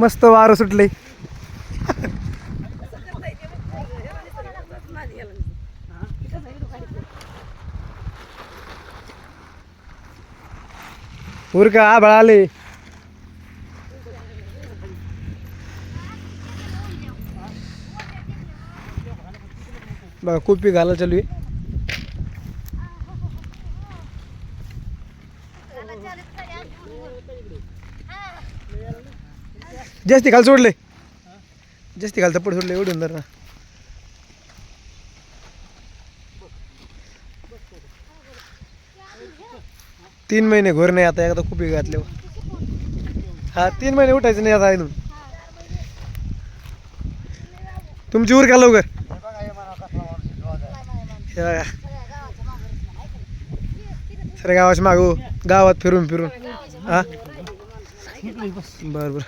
मस्त वारं सुटले उर का आभाळ आले. बघा कुपी घाला चालू आहे. जास्ती खाल सोडले. जास्ती खाल चप्पड सोडले एवढून जर ना. तीन महिने घोर नाही आता एकदा खूप घातले. हा तीन महिने उठायचं नाही आता इथून. तुमची उर का लवकर. सर गावाच्या मागू गावात फिरून फिरून. हा? बरं बरं.